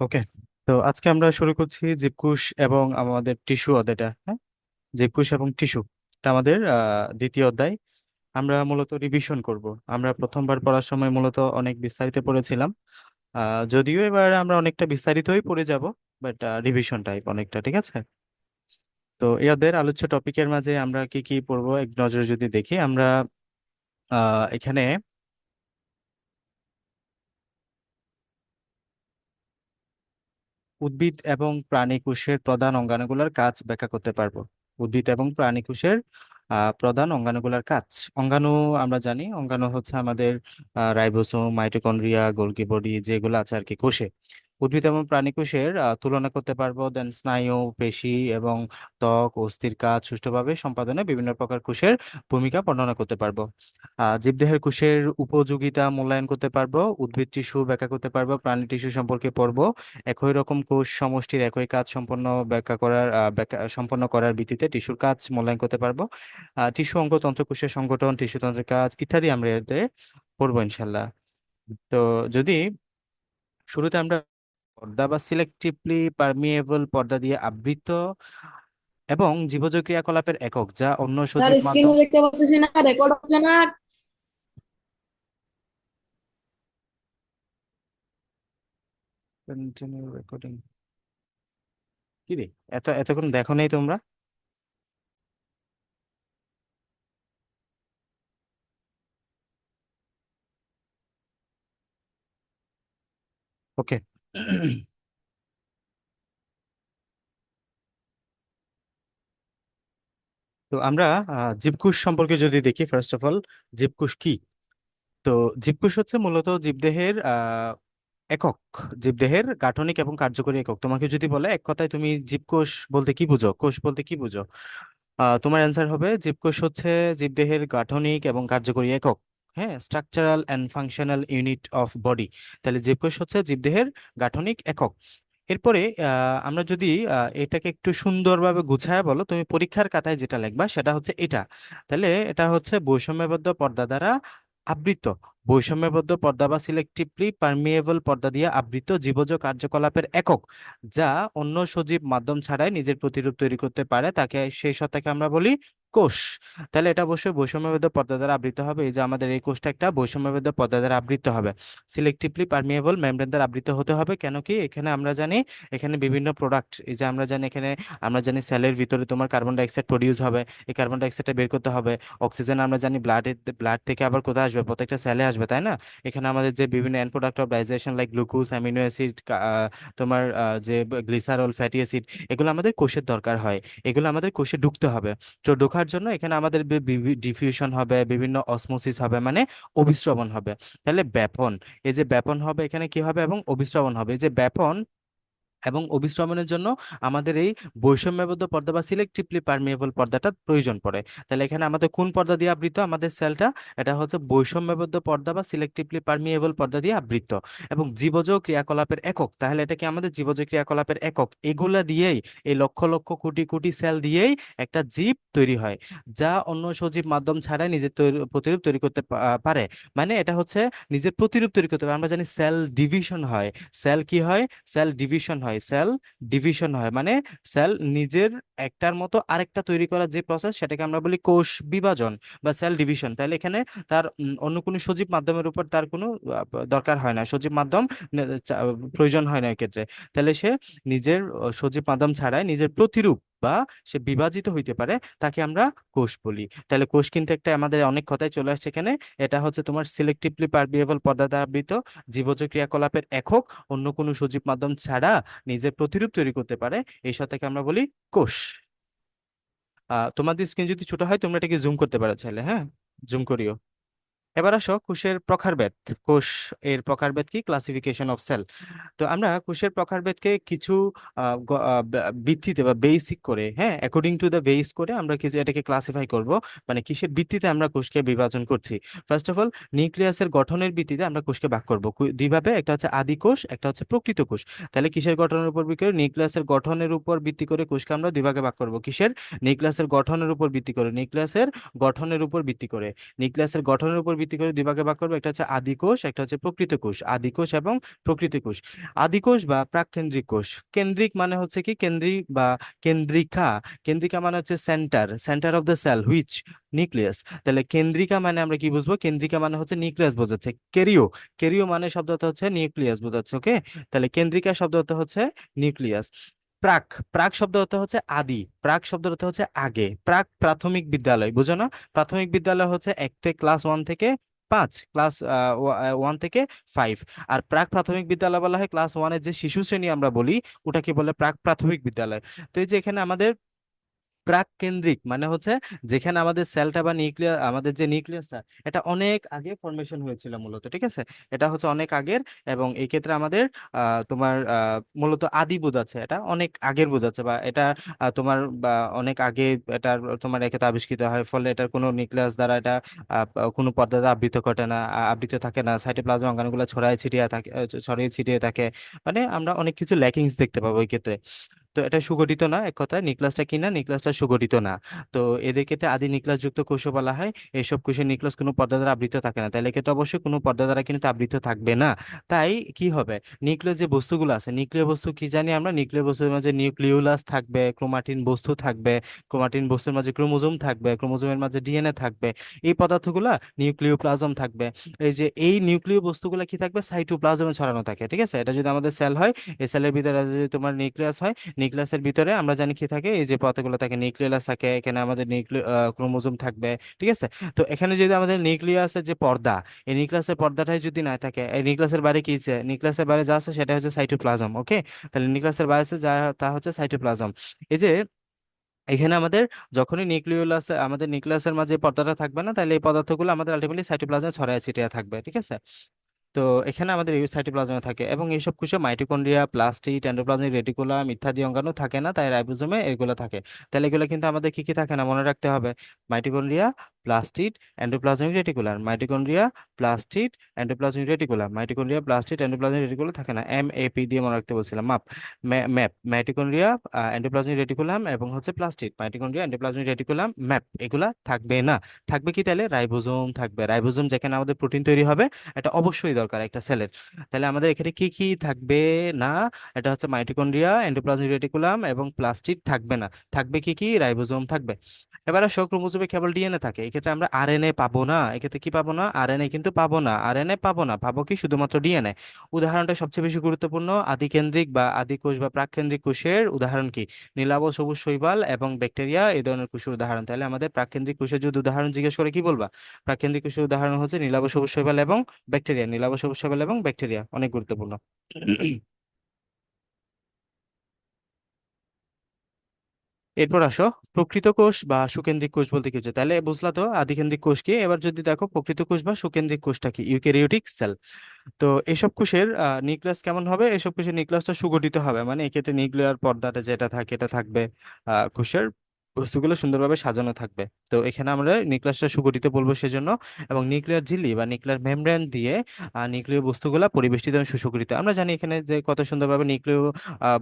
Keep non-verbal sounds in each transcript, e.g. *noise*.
ওকে। তো আজকে আমরা শুরু করছি জীবকোষ এবং আমাদের টিস্যু অধ্যায়টা হ্যাঁ? জীবকোষ এবং টিস্যু, এটা আমাদের দ্বিতীয় অধ্যায়। আমরা মূলত রিভিশন করব। আমরা প্রথমবার পড়ার সময় মূলত অনেক বিস্তারিত পড়েছিলাম। যদিও এবার আমরা অনেকটা বিস্তারিতই পড়ে যাব বাট রিভিশন টাইপ অনেকটা, ঠিক আছে? তো এই অধ্যায়ের আলোচ্য টপিকের মাঝে আমরা কি কি পড়ব, এক নজরে যদি দেখি, আমরা এখানে উদ্ভিদ এবং প্রাণী কোষের প্রধান অঙ্গাণুগুলোর কাজ ব্যাখ্যা করতে পারব। উদ্ভিদ এবং প্রাণী কোষের প্রধান অঙ্গাণুগুলোর কাজ। অঙ্গাণু আমরা জানি, অঙ্গাণু হচ্ছে আমাদের রাইবোসোম, মাইটোকন্ড্রিয়া গোলগি বডি যেগুলো আছে আর কি কোষে। উদ্ভিদ এবং প্রাণী কোষের তুলনা করতে পারব। দেন স্নায়ু, পেশি এবং ত্বক, অস্থির কাজ সুষ্ঠুভাবে সম্পাদনে বিভিন্ন প্রকার কোষের ভূমিকা বর্ণনা করতে পারব। জীবদেহের কোষের উপযোগিতা মূল্যায়ন করতে পারব, উদ্ভিদ টিস্যু ব্যাখ্যা করতে পারব, প্রাণী টিস্যু সম্পর্কে পড়ব। একই রকম কোষ সমষ্টির একই কাজ সম্পন্ন ব্যাখ্যা করার ব্যাখ্যা সম্পন্ন করার ভিত্তিতে টিস্যুর কাজ মূল্যায়ন করতে পারব। টিস্যু অঙ্গ তন্ত্র কোষের সংগঠন, টিস্যু তন্ত্রের কাজ ইত্যাদি আমরা এতে পড়ব ইনশাল্লাহ। তো যদি শুরুতে আমরা পর্দা বা সিলেক্টিভলি পারমিয়েবল পর্দা দিয়ে আবৃত এবং জীবজ ক্রিয়াকলাপের একক যা অন্য সজীব মাধ্যম দেখতে পাচ্ছি না রেকর্ড হচ্ছে না। কন্টিনিউ রেকর্ডিং কি রে? এত এতক্ষণ দেখো নেই তোমরা? ওকে *clears throat* তো আমরা জীবকোষ সম্পর্কে যদি দেখি ফার্স্ট অফ অল জীবকোষ কি? তো জীবকোষ হচ্ছে মূলত জীবদেহের একক। জীবদেহের গাঠনিক এবং কার্যকরী একক। তোমাকে যদি বলে এক কথায় তুমি জীবকোষ বলতে কি বুঝো? কোষ বলতে কি বুঝো? তোমার অ্যান্সার হবে, জীবকোষ হচ্ছে জীবদেহের গাঠনিক এবং কার্যকরী একক। হ্যাঁ structural and functional unit of body তাহলে জীবকোষ হচ্ছে জীবদেহের গাঠনিক একক। এরপরে আমরা যদি এটাকে একটু সুন্দরভাবে গুছায় বলো, তুমি পরীক্ষার খাতায় যেটা লিখবা সেটা হচ্ছে এটা। তাহলে এটা হচ্ছে বৈষম্যবদ্ধ পর্দা দ্বারা আবৃত। বৈষম্যবদ্ধ পর্দা বা সিলেক্টিভলি পারমিয়েবল পর্দা দিয়ে আবৃত জীবজ কার্যকলাপের একক, যা অন্য সজীব মাধ্যম ছাড়াই নিজের প্রতিরূপ তৈরি করতে পারে। তাকে, সেই সত্তাকে আমরা বলি কোষ। তাহলে এটা অবশ্যই বৈষম্যবদ্ধ পর্দা দ্বারা আবৃত হবে। এই যে আমাদের এই কোষটা একটা বৈষম্যবদ্ধ পর্দা দ্বারা আবৃত হবে। সিলেক্টিভলি পারমিয়েবল মেমব্রেন দ্বারা আবৃত হতে হবে। কেন কি? এখানে আমরা জানি, এখানে বিভিন্ন প্রোডাক্ট এই যে আমরা জানি এখানে, আমরা জানি সেলের ভিতরে তোমার কার্বন ডাইঅক্সাইড প্রডিউস হবে। এই কার্বন ডাইঅক্সাইডটা বের করতে হবে। অক্সিজেন আমরা জানি ব্লাডের ব্লাড থেকে আবার কোথায় আসবে? প্রত্যেকটা সেলে আসবে, তাই না? এখানে আমাদের যে বিভিন্ন end product of digestion like glucose amino acid তোমার যে গ্লিসারল ফ্যাটি অ্যাসিড এগুলো আমাদের কোষের দরকার হয়। এগুলো আমাদের কোষে ঢুকতে হবে। তো ঢোকার জন্য এখানে আমাদের ডিফিউশন হবে, বিভিন্ন অসমোসিস হবে মানে অভিশ্রবণ হবে। তাহলে ব্যাপন, এই যে ব্যাপন হবে এখানে কি হবে এবং অভিশ্রবণ হবে। এই যে ব্যাপন এবং অভিস্রবণের জন্য আমাদের এই বৈষম্যবদ্ধ পর্দা বা সিলেক্টিভলি পারমিয়েবল পর্দাটা প্রয়োজন পড়ে। তাহলে এখানে আমাদের কোন পর্দা দিয়ে আবৃত? আমাদের সেলটা এটা হচ্ছে বৈষম্যবদ্ধ পর্দা বা সিলেক্টিভলি পারমিয়েবল পর্দা দিয়ে আবৃত। এবং জীবজ ক্রিয়াকলাপের একক, তাহলে এটা কি আমাদের জীবজ ক্রিয়াকলাপের একক? এগুলা দিয়েই, এই লক্ষ লক্ষ কোটি কোটি সেল দিয়েই একটা জীব তৈরি হয়, যা অন্য সজীব মাধ্যম ছাড়াই নিজের প্রতিরূপ তৈরি করতে পারে। মানে এটা হচ্ছে নিজের প্রতিরূপ তৈরি করতে পারে। আমরা জানি সেল ডিভিশন হয়। সেল কি হয়? সেল ডিভিশন হয়। সেল ডিভিশন হয়। মানে সেল নিজের একটার মতো আরেকটা তৈরি করার যে প্রসেস সেটাকে আমরা বলি কোষ বিভাজন বা সেল ডিভিশন তাহলে এখানে তার অন্য কোনো সজীব মাধ্যমের উপর তার কোনো দরকার হয় না। সজীব মাধ্যম প্রয়োজন হয় না এক্ষেত্রে। তাহলে সে নিজের সজীব মাধ্যম ছাড়াই নিজের প্রতিরূপ বা সে বিভাজিত হইতে পারে, তাকে আমরা কোষ বলি। তাহলে কোষ কিন্তু একটা আমাদের অনেক কথাই চলে আসছে এখানে। এটা হচ্ছে তোমার সিলেক্টিভলি পারমিয়েবল পর্দা আবৃত জীবজ ক্রিয়াকলাপের একক, অন্য কোনো সজীব মাধ্যম ছাড়া নিজের প্রতিরূপ তৈরি করতে পারে। এই সত্তাকে আমরা বলি কোষ। আহ, তোমাদের স্ক্রিন যদি ছোট হয়, তোমরা এটাকে জুম করতে পারো চাইলে হ্যাঁ? জুম করিও। এবার আসো কোষের প্রকারভেদ কোষ এর প্রকারভেদ কি? ক্লাসিফিকেশন অফ সেল তো আমরা কোষের প্রকারভেদকে কিছু ভিত্তিতে বা বেসিক করে হ্যাঁ অ্যাকর্ডিং টু দ্য বেস করে আমরা কিছু এটাকে ক্লাসিফাই করব। মানে কিসের ভিত্তিতে আমরা কোষকে বিভাজন করছি? ফার্স্ট অফ অল নিউক্লিয়াসের গঠনের ভিত্তিতে আমরা কোষকে ভাগ করব। দুইভাবে, একটা হচ্ছে আদি কোষ, একটা হচ্ছে প্রকৃত কোষ। তাহলে কিসের গঠনের উপর ভিত্তি করে? নিউক্লিয়াসের গঠনের উপর ভিত্তি করে কোষকে আমরা দুই ভাগে ভাগ করব। কিসের? নিউক্লিয়াসের গঠনের উপর ভিত্তি করে। নিউক্লিয়াসের গঠনের উপর ভিত্তি করে। নিউক্লিয়াসের গঠনের উপর ভিত্তি করে দুই ভাগে ভাগ করব। একটা হচ্ছে আদি কোষ, একটা হচ্ছে প্রকৃত কোষ। আদি কোষ এবং প্রকৃত কোষ। আদি কোষ বা প্রাককেন্দ্রিক কোষ। কেন্দ্রিক মানে হচ্ছে কি? কেন্দ্রিক বা কেন্দ্রিকা। কেন্দ্রিকা মানে হচ্ছে centre centre of the cell, which? Nucleus. তাহলে কেন্দ্রিকা মানে আমরা কি বুঝব? কেন্দ্রিকা মানে হচ্ছে নিউক্লিয়াস বোঝাচ্ছে। কেরিও। কেরিও মানে শব্দটা হচ্ছে নিউক্লিয়াস বোঝাচ্ছে, ওকে? তাহলে কেন্দ্রিকা শব্দটা হচ্ছে নিউক্লিয়াস। প্রাক প্রাক শব্দ অর্থ হচ্ছে আদি, প্রাক শব্দ অর্থ হচ্ছে আগে, প্রাক প্রাথমিক বিদ্যালয়, বুঝো না? প্রাথমিক বিদ্যালয় হচ্ছে এক থেকে ক্লাস ওয়ান থেকে পাঁচ ক্লাস ওয়ান থেকে ফাইভ আর প্রাক প্রাথমিক বিদ্যালয় বলা হয় ক্লাস ওয়ানের যে শিশু শ্রেণি আমরা বলি, ওটাকে বলে প্রাক প্রাথমিক বিদ্যালয়। তো এই যে এখানে আমাদের প্রাক কেন্দ্রিক মানে হচ্ছে যেখানে আমাদের সেলটা বা নিউক্লিয়াস, আমাদের যে নিউক্লিয়াসটা, এটা অনেক আগে ফরমেশন হয়েছিল মূলত, ঠিক আছে? এটা হচ্ছে অনেক আগের এবং এই ক্ষেত্রে আমাদের তোমার মূলত আদি বোঝাচ্ছে এটা অনেক আগের বোঝাচ্ছে বা এটা তোমার, বা অনেক আগে এটার তোমার এক্ষেত্রে আবিষ্কৃত হয়, ফলে এটার কোনো নিউক্লিয়াস দ্বারা এটা কোনো পর্দা দ্বারা আবৃত ঘটে না আবৃত থাকে না, সাইটোপ্লাজম অঙ্গাণুগুলো ছড়ায় ছিটিয়ে থাকে ছড়িয়ে ছিটিয়ে থাকে মানে আমরা অনেক কিছু ল্যাকিংস দেখতে পাবো এই ক্ষেত্রে। তো এটা সুগঠিত না, এক কথায়। নিউক্লিয়াসটা কি না? নিউক্লিয়াসটা সুগঠিত না। তো এদের ক্ষেত্রে আদি নিউক্লিয়াস যুক্ত কোষও বলা হয়। এইসব কোষের নিউক্লিয়াস কোনো পর্দা দ্বারা আবৃত থাকে না। তাহলে এক্ষেত্রে অবশ্যই কোনো পর্দা দ্বারা কিন্তু আবৃত থাকবে না। তাই কি হবে? নিউক্লিয়াস যে বস্তুগুলো আছে নিউক্লিয় বস্তু কি জানি আমরা? নিউক্লিয় বস্তুর মাঝে নিউক্লিওলাস থাকবে, ক্রোমাটিন বস্তু থাকবে, ক্রোমাটিন বস্তুর মাঝে ক্রোমোজোম থাকবে, ক্রোমোজোমের মাঝে ডিএনএ থাকবে। এই পদার্থগুলা নিউক্লিওপ্লাজম থাকবে। এই যে এই নিউক্লিয় বস্তুগুলো কি থাকবে? সাইটোপ্লাজমে ছড়ানো থাকে, ঠিক আছে? এটা যদি আমাদের সেল হয়, এই সেলের ভিতরে যদি তোমার নিউক্লিয়াস হয় নিউক্লিয়াসের ভিতরে আমরা জানি কি থাকে? এই যে পদার্থগুলো থাকে, নিউক্লিয়াস থাকে, এখানে আমাদের ক্রোমোজোম থাকবে, ঠিক আছে? তো এখানে যদি আমাদের নিউক্লিয়াসের যে পর্দা, এই নিউক্লিয়াসের পর্দাটাই যদি না থাকে, এই নিউক্লিয়াসের বাইরে কি আছে? নিউক্লিয়াসের বাইরে যা আছে সেটা হচ্ছে সাইটোপ্লাজম, ওকে? তাহলে নিউক্লিয়াসের বাইরে আছে যা, তা হচ্ছে সাইটোপ্লাজম। এই যে এখানে আমাদের যখনই নিউক্লিওলাস আমাদের নিউক্লিয়াসের মাঝে পর্দাটা থাকবে না, তাহলে এই পদার্থগুলো আমাদের আলটিমেটলি সাইটোপ্লাজমে ছড়ায় ছিটিয়ে থাকবে, ঠিক আছে? তো এখানে আমাদের এই সাইটোপ্লাজমে থাকে এবং এইসব কোষে মাইটোকন্ড্রিয়া প্লাস্টিড এন্ডোপ্লাজমিক রেটিকুলাম ইত্যাদি অঙ্গাণু থাকে না, তাই রাইবোজোমে এগুলো থাকে। তাহলে এগুলো কিন্তু আমাদের কি কি থাকে না মনে রাখতে হবে? Mitochondria plastid endoplasmic reticular. Mitochondria plastid endoplasmic reticular. Mitochondria plastid endoplasmic reticular থাকে না? এম এ পি দিয়ে মনে রাখতে বলছিলাম, মাপ। ম্যাপ। মাইটোকন্ড্রিয়া এন্ডোপ্লাজমিক রেটিকুলাম এবং হচ্ছে plastid. Mitochondria endoplasmic reticulum, map. এগুলা থাকবে না। থাকবে কি তাহলে? রাইবোজোম থাকবে। রাইবোজোম যেখানে আমাদের প্রোটিন তৈরি হবে, এটা অবশ্যই দরকার একটা সেলের। তাহলে আমাদের এখানে কি কি থাকবে না? এটা হচ্ছে মাইটোকন্ড্রিয়া এন্ডোপ্লাজমিক রেটিকুলাম এবং প্লাস্টিড থাকবে না। থাকবে কি কি? রাইবোজোম থাকবে। এবার আসো ক্রোমোজোমে কেবল ডিএনএ থাকে। এক্ষেত্রে আমরা আর আরএনএ পাবো না। এক্ষেত্রে কি পাবো না? আর আরএনএ কিন্তু পাবো না। আর আরএনএ পাবো না। পাবো কি? শুধুমাত্র ডিএনএ উদাহরণটা সবচেয়ে বেশি গুরুত্বপূর্ণ আদিকেন্দ্রিক বা আদিকোষ বা প্রাককেন্দ্রিক কোষের উদাহরণ কি? নীলাভ সবুজ শৈবাল এবং ব্যাকটেরিয়া, এই ধরনের কোষের উদাহরণ। তাহলে আমাদের প্রাককেন্দ্রিক কোষের যদি উদাহরণ জিজ্ঞেস করে, কি বলবা? প্রাককেন্দ্রিক কোষের উদাহরণ হচ্ছে নীলাভ সবুজ শৈবাল এবং ব্যাকটেরিয়া। নীলাভ সবুজ শৈবাল এবং ব্যাকটেরিয়া। অনেক গুরুত্বপূর্ণ। এরপর আসো। প্রকৃত কোষ বা সুকেন্দ্রিক কোষ বলতে কি হচ্ছে তাহলে বুঝলা তো আদিকেন্দ্রিক কোষ কি? এবার যদি দেখো প্রকৃত কোষ বা সুকেন্দ্রিক কোষটা কি? Eukaryotic cell. তো এসব কোষের নিউক্লিয়াস কেমন হবে? এসব কোষের নিউক্লিয়াসটা সুগঠিত হবে। মানে এক্ষেত্রে নিউক্লিয়ার পর্দাটা যেটা থাকে, এটা থাকবে কোষের বস্তুগুলো সুন্দরভাবে সাজানো থাকবে। তো এখানে আমরা নিউক্লিয়াসটা সুগঠিত বলব সেজন্য এবং নিউক্লিয়ার ঝিল্লি বা নিউক্লিয়ার মেমব্রেন দিয়ে নিউক্লিয় বস্তুগুলা পরিবেষ্টিত এবং সুসংগঠিত। আমরা জানি এখানে যে কত সুন্দরভাবে নিউক্লিয়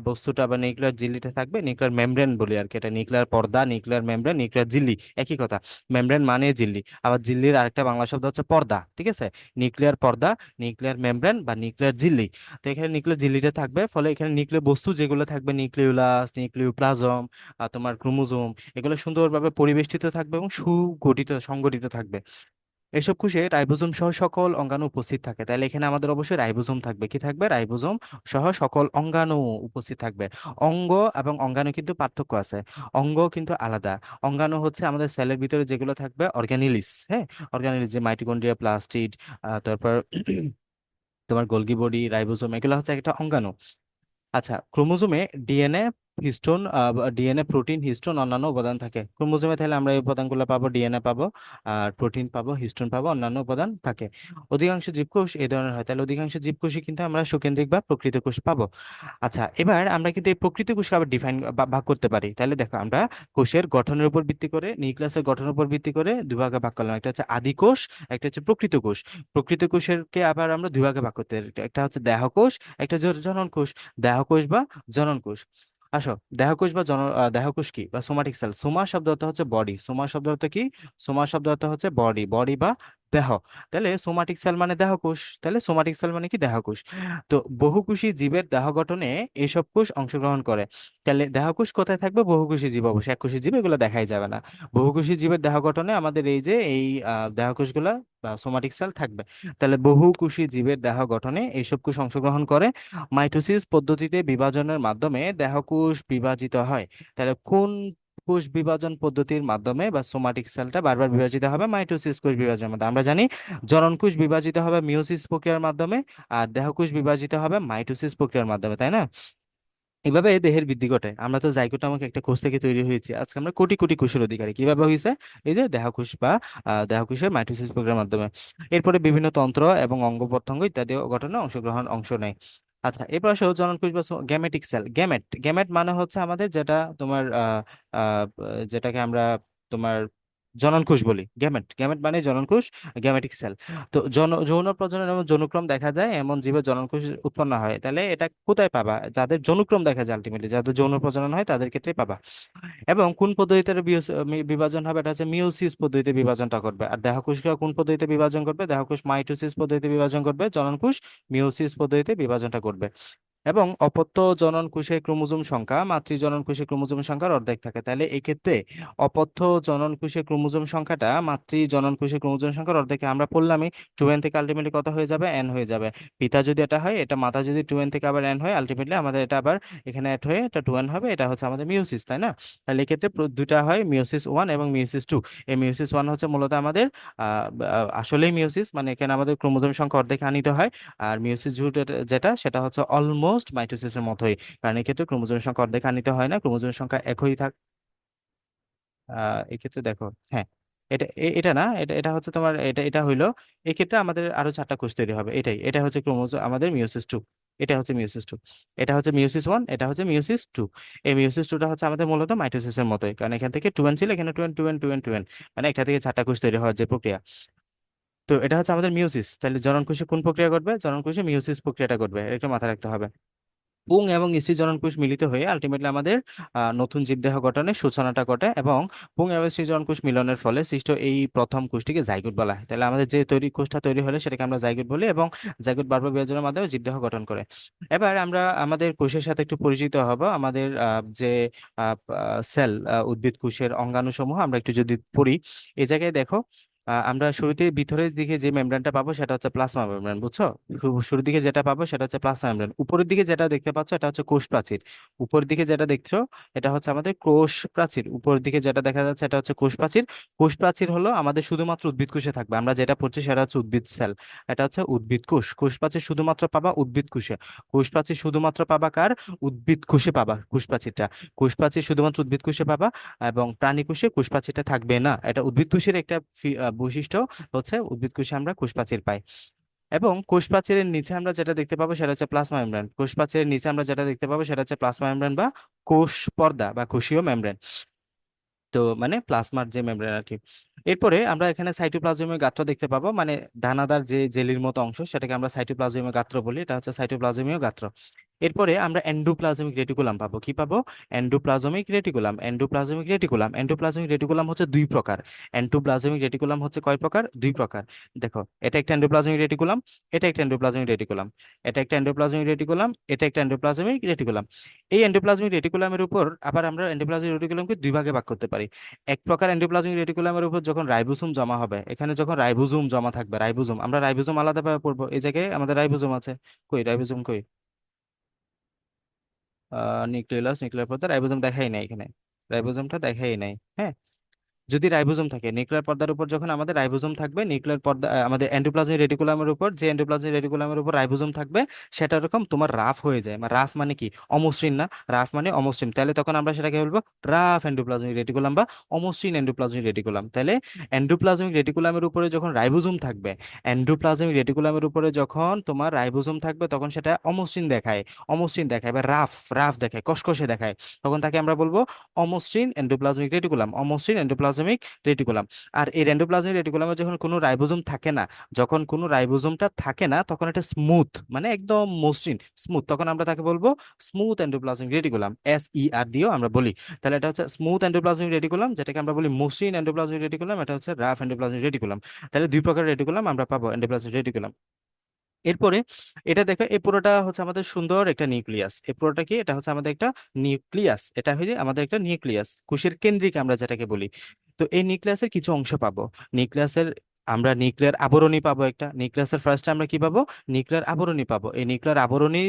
বস্তুটা বা নিউক্লিয়ার ঝিল্লিটা থাকবে। নিউক্লিয়ার মেমব্রেন বলি আর কি। এটা নিউক্লিয়ার পর্দা, নিউক্লিয়ার মেমব্রেন, নিউক্লিয়ার ঝিল্লি। একই কথা। মেমব্রেন মানে ঝিল্লি। আবার ঝিল্লির আরেকটা বাংলা শব্দ হচ্ছে পর্দা। ঠিক আছে? নিউক্লিয়ার পর্দা, নিউক্লিয়ার মেমব্রেন বা নিউক্লিয়ার ঝিল্লি। তো এখানে নিউক্লিয়ার ঝিল্লিটা থাকবে। ফলে এখানে নিউক্লিয় বস্তু যেগুলো থাকবে নিউক্লিওলাস নিউক্লিওপ্লাজম তোমার ক্রোমোজোম এগুলো সুন্দরভাবে পরিবেষ্টিত থাকবে এবং সুগঠিত, সংগঠিত থাকবে। এসব কোষে রাইবোজোম সহ সকল অঙ্গাণু উপস্থিত থাকে। তাহলে এখানে আমাদের অবশ্যই রাইবোজোম থাকবে। কি থাকবে? রাইবোজোম সহ সকল অঙ্গাণু উপস্থিত থাকবে। অঙ্গ এবং অঙ্গাণু কিন্তু পার্থক্য আছে। অঙ্গ কিন্তু আলাদা। অঙ্গাণু হচ্ছে আমাদের সেলের ভিতরে যেগুলো থাকবে অর্গানিলিস হ্যাঁ? অর্গানিলিস যে মাইটোকন্ড্রিয়া প্লাস্টিড তারপর তোমার গোলগি বডি, রাইবোজোম, এগুলো হচ্ছে একটা অঙ্গাণু। আচ্ছা ক্রোমোজোমে DNA histone DNA protein histone অন্যান্য উপাদান থাকে। ক্রোমোজোমে তাহলে আমরা এই উপাদানগুলো পাবো ডিএনএ পাবো, আর প্রোটিন পাবো হিস্টোন পাবো, অন্যান্য উপাদান থাকে। অধিকাংশ জীবকোষ এই ধরনের হয়। তাহলে অধিকাংশ জীবকোষই কিন্তু আমরা সুকেন্দ্রিক বা প্রকৃত কোষ পাবো। আচ্ছা এবার আমরা কিন্তু এই প্রকৃত কোষকে আবার ডিফাইন ভাগ করতে পারি। তাহলে দেখো, আমরা কোষের গঠনের উপর ভিত্তি করে, নিউক্লিয়াসের গঠনের উপর ভিত্তি করে দুভাগে ভাগ করলাম। একটা হচ্ছে আদি কোষ, একটা হচ্ছে প্রকৃত কোষ। প্রকৃত কোষেরকে আবার আমরা দুভাগে ভাগ করতে একটা হচ্ছে দেহকোষ একটা জ- জনন কোষ। দেহকোষ বা জনন কোষ। আসো, দেহকোষ বা জন দেহকোষ কি? বা সোমাটিক সেল সোমা শব্দ অর্থ হচ্ছে বডি সোমা শব্দ অর্থ কি? সোমা শব্দ অর্থ হচ্ছে বডি বডি বা দেহ তাহলে সোমাটিক সেল মানে দেহকোষ, তাহলে সোমাটিক সেল মানে কি? দেহকোষ। তো বহুকোষী জীবের দেহ গঠনে এইসব কোষ অংশগ্রহণ করে। তাহলে দেহকোষ কোথায় থাকবে? বহুকোষী জীব। অবশ্যই এককোষী জীব, এগুলো দেখাই যাবে না। বহুকোষী জীবের দেহ গঠনে আমাদের এই যে, এই দেহকোষগুলা বা সোমাটিক সেল থাকবে। তাহলে বহুকোষী জীবের দেহ গঠনে এইসব কোষ অংশগ্রহণ করে। মাইটোসিস পদ্ধতিতে বিভাজনের মাধ্যমে দেহকোষ বিভাজিত হয়। তাহলে কোন কোষ বিভাজন পদ্ধতির মাধ্যমে বা সোমাটিক সেলটা বারবার বিভাজিত হবে মাইটোসিস কোষ বিভাজনের মাধ্যমে আমরা জানি জনন কোষ বিভাজিত হবে মিওসিস প্রক্রিয়ার মাধ্যমে আর দেহকোষ বিভাজিত হবে মাইটোসিস প্রক্রিয়ার মাধ্যমে, তাই না? এভাবে দেহের বৃদ্ধি ঘটে। আমরা তো জাইগোট আমাকে একটা কোষ থেকে তৈরি হয়েছি। আজকে আমরা কোটি কোটি কোষের অধিকারী। কীভাবে হয়েছে? এই যে দেহকোষ বা দেহকোষের মাইটোসিস প্রক্রিয়ার মাধ্যমে। এরপরে বিভিন্ন তন্ত্র এবং অঙ্গ প্রত্যঙ্গ ইত্যাদি গঠনে অংশগ্রহণ অংশ নেয়। আচ্ছা এরপর আসো জননকোষ বা গ্যামেটিক সেল গ্যামেট গ্যামেট মানে হচ্ছে আমাদের যেটা তোমার যেটাকে আমরা তোমার জননকোষ বলি গ্যামেট গ্যামেট মানে জননকোষ গ্যামেটিক সেল তো জন, যৌন প্রজনন এবং যৌনক্রম দেখা যায়, এমন জীবের জননকোষ উৎপন্ন হয়। তাহলে এটা কোথায় পাবা? যাদের যৌনক্রম দেখা যায় আলটিমেটলি যাদের যৌন প্রজনন হয়, তাদের ক্ষেত্রে পাবা। এবং কোন পদ্ধতিতে বিভাজন হবে? এটা হচ্ছে মিওসিস পদ্ধতিতে বিভাজনটা করবে আর দেহকোষকে কোন পদ্ধতিতে বিভাজন করবে দেহকোষ মাইটোসিস পদ্ধতিতে বিভাজন করবে জননকোষ মিওসিস পদ্ধতিতে বিভাজনটা করবে এবং অপত্য জনন কোষে ক্রোমোজোম সংখ্যা মাতৃ জনন কোষে ক্রোমোজোম সংখ্যার অর্ধেক থাকে। তাহলে এই ক্ষেত্রে অপত্য জনন কোষে ক্রোমোজোম সংখ্যাটা মাতৃ জনন কোষে ক্রোমোজোম সংখ্যার অর্ধেকে আমরা বললামই টু এন থেকে আলটিমেটলি কত হয়ে যাবে? এন হয়ে যাবে। পিতা যদি এটা হয়, এটা মাতা যদি টু এন থেকে আবার এন হয় আলটিমেটলি আমাদের এটা আবার এখানে অ্যাড হয়ে এটা টু এন হবে, এটা হচ্ছে আমাদের মিওসিস তাই না? তাহলে এক্ষেত্রে দুইটা হয় মিওসিস ওয়ান এবং মিওসিস টু এই মিওসিস ওয়ান হচ্ছে মূলত আমাদের আসলেই মিওসিস মানে এখানে আমাদের ক্রোমোজোম সংখ্যা অর্ধেক আনিত হয়। আর মিওসিস যেটা সেটা হচ্ছে অলমোস্ট মাইটোসিসের মতোই। কারণ এক্ষেত্রে ক্রোমোজোমের সংখ্যা অর্ধেক আনিতে হয় না, ক্রোমোজোমের সংখ্যা একই থাক এক্ষেত্রে দেখো হ্যাঁ এটা এটা না, এটা এটা হচ্ছে তোমার, এটা এটা হইল, এক্ষেত্রে আমাদের আরও চারটা কোষ তৈরি হবে। এটাই, এটা হচ্ছে ক্রোমোজোম আমাদের মিওসিস টু, এটা হচ্ছে মিওসিস টু, এটা হচ্ছে মিওসিস ওয়ান, এটা হচ্ছে মিওসিস টু। এই মিওসিস টুটা হচ্ছে আমাদের মূলত মাইটোসিসের মতোই, কারণ এখান থেকে টু এন ছিল, এখানে টুয়েন Twain N two N two N মানে একটা থেকে চারটা কোষ তৈরি হওয়ার যে প্রক্রিয়া। তো এটা হচ্ছে আমাদের মিউসিস তাহলে জনন কোষে কোন প্রক্রিয়া ঘটবে? জনন কোষে মিওসিস প্রক্রিয়াটা ঘটবে, এটা মাথায় রাখতে হবে। পুং এবং স্ত্রী জননকোষ মিলিত হয়ে আলটিমেটলি আমাদের নতুন জীবদেহ গঠনের সূচনাটা ঘটে এবং পুং এবং স্ত্রী জননকোষ মিলনের ফলে সৃষ্ট এই প্রথম কোষটিকে জাইগোট বলা হয়। তাহলে আমাদের যে তৈরি কোষটা তৈরি হলে সেটাকে আমরা জাইগোট বলি এবং জাইগোট বারবার বিভাজনের মাধ্যমে জীবদেহ গঠন করে। এবার আমরা আমাদের কোষের সাথে একটু পরিচিত হব। আমাদের যে সেল উদ্ভিদ কোষের অঙ্গাণুসমূহ আমরা একটু যদি পড়ি এই জায়গায় দেখো আমরা শুরুতে ভিতরের দিকে যে মেমব্রেনটা পাবো সেটা হচ্ছে প্লাজমা মেমব্রেন, বুঝছ? শুরুর দিকে যেটা পাবো সেটা হচ্ছে প্লাজমা মেমব্রেন। উপরের দিকে যেটা দেখতে পাচ্ছ এটা হচ্ছে কোষ প্রাচীর। উপরের দিকে যেটা দেখছ এটা হচ্ছে আমাদের কোষ প্রাচীর। উপরের দিকে যেটা দেখা যাচ্ছে এটা হচ্ছে কোষ প্রাচীর। কোষ প্রাচীর হলো আমাদের শুধুমাত্র উদ্ভিদ কোষে থাকবে। আমরা যেটা পড়ছি সেটা হচ্ছে উদ্ভিদ সেল। এটা হচ্ছে উদ্ভিদ কোষ। কোষ প্রাচীর শুধুমাত্র পাবা উদ্ভিদ কোষে। কোষ প্রাচীর শুধুমাত্র পাবা কার? উদ্ভিদ কোষে পাবা কোষ প্রাচীরটা। কোষ প্রাচীর শুধুমাত্র উদ্ভিদ কোষে পাবা এবং প্রাণী কোষে কোষ প্রাচীরটা থাকবে না। এটা উদ্ভিদ কোষের একটা বৈশিষ্ট্য হচ্ছে উদ্ভিদ কোষে আমরা কোষ প্রাচীর পাই। এবং কোষ প্রাচীরের নিচে আমরা যেটা দেখতে পাবো সেটা হচ্ছে প্লাজমা মেমব্রেন। কোষ প্রাচীরের নিচে আমরা যেটা দেখতে পাবো সেটা হচ্ছে প্লাজমা মেমব্রেন বা কোষ পর্দা বা কোষীয় মেমব্রেন। তো মানে প্লাজমার যে মেমব্রেন আর কি এরপরে আমরা এখানে সাইটোপ্লাজমীয় গাত্র দেখতে পাবো। মানে দানাদার যে জেলির মতো অংশ, সেটাকে আমরা সাইটোপ্লাজমীয় গাত্র বলি। এটা হচ্ছে সাইটোপ্লাজমীয় গাত্র। এরপরে আমরা এন্ডোপ্লাজমিক রেটিকুলাম পাবো। কি পাবো? Endoplasmic reticulum endoplasmic reticulum endoplasmic reticulum হচ্ছে দুই প্রকার। এন্ডোপ্লাজমিক রেটিকুলাম হচ্ছে কয় প্রকার? দুই প্রকার। দেখো, এটা একটা এন্ডোপ্লাজমিক রেটিকুলাম এটা একটা এন্ডোপ্লাজমিক রেটিকুলাম এটা একটা এন্ডোপ্লাজমিক রেটিকুলাম এটা একটা এন্ডোপ্লাজমিক রেটিকুলাম এই এন্ডোপ্লাজমিক রেটিকুলামের উপর আবার আমরা এন্ডোপ্লাজমিক রেটিকুলামকে দুই ভাগে ভাগ করতে পারি। এক প্রকার এন্ডোপ্লাজমিক রেটিকুলামের উপর যখন রাইবোসোম জমা হবে, এখানে যখন রাইবোসোম জমা থাকবে রাইবোসোম আমরা রাইবোসোম আলাদাভাবে পড়ব। এই জায়গায় আমাদের রাইবোসোম আছে। কই? রাইবোসোম কই? নিউক্লিয়াস নিউক্লিয়ার পর্দা রাইবোজোম দেখাই নাই এখানে। রাইবোজোমটা দেখাই নাই হ্যাঁ? যদি রাইবোসোম থাকে, নিউক্লিয়ার পর্দার উপর যখন আমাদের রাইবোসোম থাকবে, নিউক্লিয়ার পর্দা আমাদের এন্ডোপ্লাজমিক রেটিকুলামের উপর, যে এন্ডোপ্লাজমিক রেটিকুলামের উপর রাইবোসোম থাকবে, সেটা এরকম তোমার রাফ হয়ে যায়। মানে রাফ মানে কি? অমসৃণ না? রাফ মানে অমসৃণ। তাহলে তখন আমরা সেটাকে বলব? রাফ এন্ডোপ্লাজমিক রেটিকুলাম বা অমসৃণ এন্ডোপ্লাজমিক রেটিকুলাম। তাহলে এন্ডোপ্লাজমিক রেটিকুলামের উপরে যখন রাইবোসোম থাকবে, এন্ডোপ্লাজমিক রেটিকুলামের উপরে যখন তোমার রাইবোসোম থাকবে, তখন সেটা অমসৃণ দেখায়। অমসৃণ দেখায় বা রাফ রাফ দেখায়, কষকষে দেখায়। তখন তাকে আমরা বলব অমসৃণ এন্ডোপ্লাজমিক রেটিকুলাম। অমসৃণ এন্ডোপ্লাজমিক এন্ডোপ্লাজমিক রেটিকুলাম আর এই এন্ডোপ্লাজমিক রেটিকুলামে যখন কোনো রাইবোজোম থাকে না, যখন কোনো রাইবোজোমটা থাকে না, তখন এটা স্মুথ মানে একদম মসৃণ স্মুথ তখন আমরা তাকে বলব smooth endoplasmic reticulum S E R দিয়েও আমরা বলি। তাহলে এটা হচ্ছে স্মুথ এন্ডোপ্লাজমিক রেটিকুলাম যেটাকে আমরা বলি মসৃণ এন্ডোপ্লাজমিক রেটিকুলাম এটা হচ্ছে রাফ এন্ডোপ্লাজমিক রেটিকুলাম তাহলে দুই প্রকার রেটিকুলাম আমরা পাবো এন্ডোপ্লাজমিক রেটিকুলাম এরপরে এটা দেখো, এই পুরোটা হচ্ছে আমাদের সুন্দর একটা নিউক্লিয়াস। এই পুরোটা কি? এটা হচ্ছে আমাদের একটা নিউক্লিয়াস। এটা হচ্ছে আমাদের একটা নিউক্লিয়াস, কোষের কেন্দ্রিক আমরা যেটাকে বলি। তো এই নিউক্লিয়াসের কিছু অংশ পাবো। নিউক্লিয়াসের আমরা নিউক্লিয়ার আবরণী পাবো একটা। নিউক্লিয়াসের ফার্স্টে আমরা কি পাবো? নিউক্লিয়ার আবরণী পাবো। এই নিউক্লিয়ার আবরণী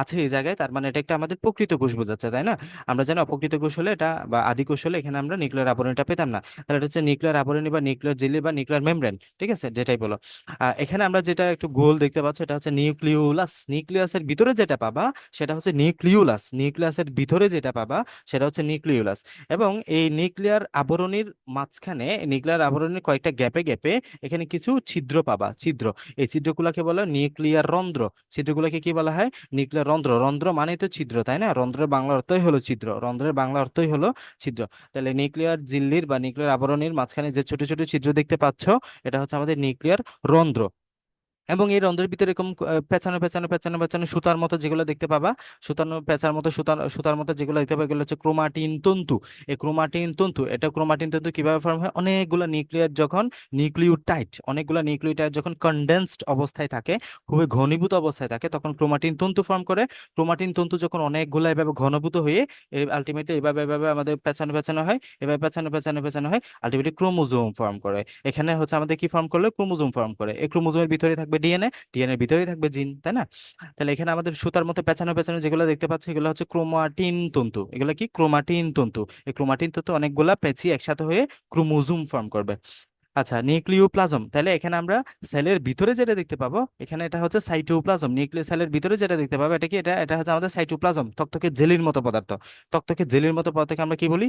আছে এই জায়গায়, তার মানে এটা একটা আমাদের প্রকৃত কোষ বোঝাচ্ছে, তাই না? আমরা জানি অপ্রকৃত কোষ হলে এটা বা আদি কোষ হলে এখানে আমরা নিউক্লিয়ার আবরণটা পেতাম না। তাহলে এটা হচ্ছে নিউক্লিয়ার আবরণী বা নিউক্লিয়ার জেলি বা নিউক্লিয়ার মেমব্রেন, ঠিক আছে? যেটাই বলো। এখানে আমরা যেটা একটু গোল দেখতে পাচ্ছি, এটা হচ্ছে নিউক্লিওলাস নিউক্লিয়াসের ভিতরে যেটা পাবা, সেটা হচ্ছে নিউক্লিওলাস নিউক্লিয়াসের ভিতরে যেটা পাবা, সেটা হচ্ছে নিউক্লিওলাস এবং এই নিউক্লিয়ার আবরণীর মাঝখানে, নিউক্লিয়ার আবরণীর কয়েকটা গ্যাপে গ্যাপে এখানে কিছু ছিদ্র পাবা, ছিদ্র। এই ছিদ্রগুলাকে বলা নিউক্লিয়ার রন্ধ্র। ছিদ্রগুলোকে কি বলা হয়? নিউক্লিয়ার রন্ধ্র। রন্ধ্র মানেই তো ছিদ্র, তাই না? রন্ধ্রের বাংলা অর্থই হলো ছিদ্র। রন্ধ্রের বাংলা অর্থই হলো ছিদ্র। তাহলে নিউক্লিয়ার ঝিল্লির বা নিউক্লিয়ার আবরণীর মাঝখানে যে ছোট ছোট ছিদ্র দেখতে পাচ্ছ, এটা হচ্ছে আমাদের নিউক্লিয়ার রন্ধ্র। এবং এই রন্ধ্রের ভিতরে এরকম পেঁচানো পেঁচানো পেঁচানো পেঁচানো সুতার মতো যেগুলো দেখতে পাবা, সুতানো, পেঁচার মতো সুতার সুতার মতো যেগুলো দেখতে পাবে, এগুলো হচ্ছে ক্রোমাটিন তন্তু। এই ক্রোমাটিন তন্তু, এটা ক্রোমাটিন তন্তু কীভাবে ফর্ম হয়? অনেকগুলো নিউক্লিয়ার যখন নিউক্লিওটাইড, অনেকগুলো নিউক্লিওটাইড যখন কনডেন্সড অবস্থায় থাকে, খুবই ঘনীভূত অবস্থায় থাকে, তখন ক্রোমাটিন তন্তু ফর্ম করে। ক্রোমাটিন তন্তু যখন অনেকগুলো এভাবে ঘনভূত হয়ে আলটিমেটলি এভাবে এভাবে আমাদের পেঁচানো পেঁচানো হয়, এভাবে পেঁচানো পেঁচানো পেঁচানো হয় আলটিমেটলি ক্রোমোজোম ফর্ম করে। এখানে হচ্ছে আমাদের কি ফর্ম করলে? ক্রোমোজোম ফর্ম করে। এই ক্রোমোজোমের ভিতরে থাকবে ডিএনএ ডিএনএর ভিতরেই থাকবে জিন, তাই না? তাহলে এখানে আমাদের সুতার মতো পেঁচানো পেঁচানো যেগুলো দেখতে পাচ্ছি, এগুলো হচ্ছে ক্রোমাটিন তন্তু। এগুলো কি? ক্রোমাটিন তন্তু। এই ক্রোমাটিন তন্তু অনেকগুলা পেঁচি একসাথে হয়ে ক্রোমোজোম ফর্ম করবে। আচ্ছা নিউক্লিওপ্লাজম। তাহলে এখানে আমরা সেলের ভিতরে যেটা দেখতে পাবো, এখানে এটা হচ্ছে সাইটোপ্লাজম। নিউক্লিয়াস সেলের ভিতরে যেটা দেখতে পাবো, এটা কি? এটা এটা হচ্ছে আমাদের সাইটোপ্লাজম তক্তকে জেলির মতো পদার্থ। তক্তকে জেলির মতো পদার্থকে আমরা কি বলি?